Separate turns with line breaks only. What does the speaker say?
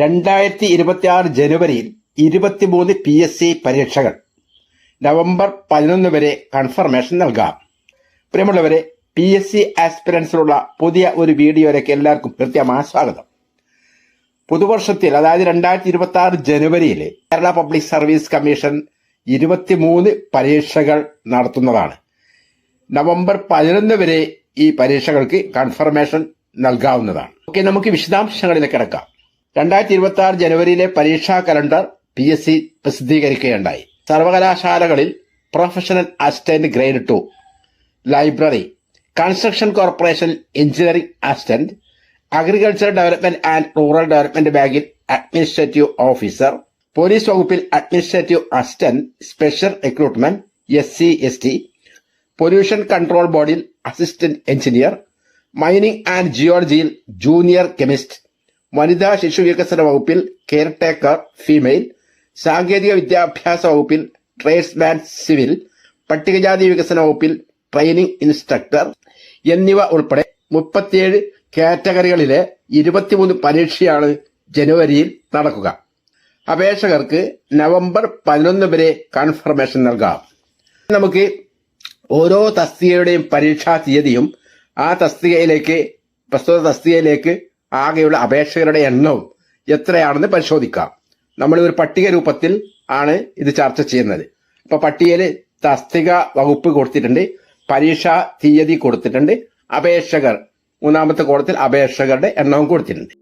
രണ്ടായിരത്തി ഇരുപത്തി ആറ് ജനുവരിയിൽ ഇരുപത്തിമൂന്ന് പി എസ് സി പരീക്ഷകൾ. നവംബർ പതിനൊന്ന് വരെ കൺഫർമേഷൻ നൽകാം. പ്രിയമുള്ളവരെ പി എസ് സി ആസ്പിറൻസിലുള്ള പുതിയ ഒരു വീഡിയോയിലേക്ക് എല്ലാവർക്കും കൃത്യമായ സ്വാഗതം. പുതുവർഷത്തിൽ അതായത് രണ്ടായിരത്തി ഇരുപത്തി ആറ് ജനുവരിയിൽ കേരള പബ്ലിക് സർവീസ് കമ്മീഷൻ ഇരുപത്തിമൂന്ന് പരീക്ഷകൾ നടത്തുന്നതാണ്. നവംബർ പതിനൊന്ന് വരെ ഈ പരീക്ഷകൾക്ക് കൺഫർമേഷൻ നൽകാവുന്നതാണ്. ഓക്കെ നമുക്ക് വിശദാംശങ്ങളിലേക്ക് കിടക്കാം. രണ്ടായിരത്തി ഇരുപത്തി ആറ് ജനുവരിയിലെ പരീക്ഷാ കലണ്ടർ പി എസ് സി പ്രസിദ്ധീകരിക്കുകയുണ്ടായി. സർവകലാശാലകളിൽ professional assistant grade two library construction corporation engineering assistant agriculture development and rural development ബാങ്കിൽ അഡ്മിനിസ്ട്രേറ്റീവ് ഓഫീസർ പോലീസ് വകുപ്പിൽ administrative assistant special recruitment S C S T pollution control ബോർഡിൽ assistant engineer mining and ജിയോളജിയിൽ junior chemist വനിതാ ശിശു വികസന വകുപ്പിൽ care taker female സാങ്കേതിക വിദ്യാഭ്യാസ വകുപ്പിൽ ട്രേഡ്സ്മാൻ സിവിൽ പട്ടികജാതി വികസന വകുപ്പിൽ ട്രെയിനിംഗ് ഇൻസ്ട്രക്ടർ എന്നിവ ഉൾപ്പെടെ മുപ്പത്തിയേഴ് കാറ്റഗറികളിലെ ഇരുപത്തിമൂന്ന് പരീക്ഷയാണ് ജനുവരിയിൽ നടക്കുക. അപേക്ഷകർക്ക് നവംബർ പതിനൊന്ന് വരെ കൺഫർമേഷൻ നൽകാം. നമുക്ക് ഓരോ തസ്തികയുടെയും പരീക്ഷാ തീയതിയും ആ തസ്തികയിലേക്ക് പ്രസ്തുത തസ്തികയിലേക്ക് ആകെയുള്ള അപേക്ഷകരുടെ എണ്ണവും എത്രയാണെന്ന് പരിശോധിക്കാം. നമ്മൾ ഒരു പട്ടിക രൂപത്തിൽ ആണ് ഇത് ചർച്ച ചെയ്യുന്നത്. അപ്പൊ പട്ടികയിൽ തസ്തിക വകുപ്പ് കൊടുത്തിട്ടുണ്ട് പരീക്ഷാ തീയതി കൊടുത്തിട്ടുണ്ട് അപേക്ഷകർ മൂന്നാമത്തെ കോളത്തിൽ അപേക്ഷകരുടെ എണ്ണവും കൊടുത്തിട്ടുണ്ട്.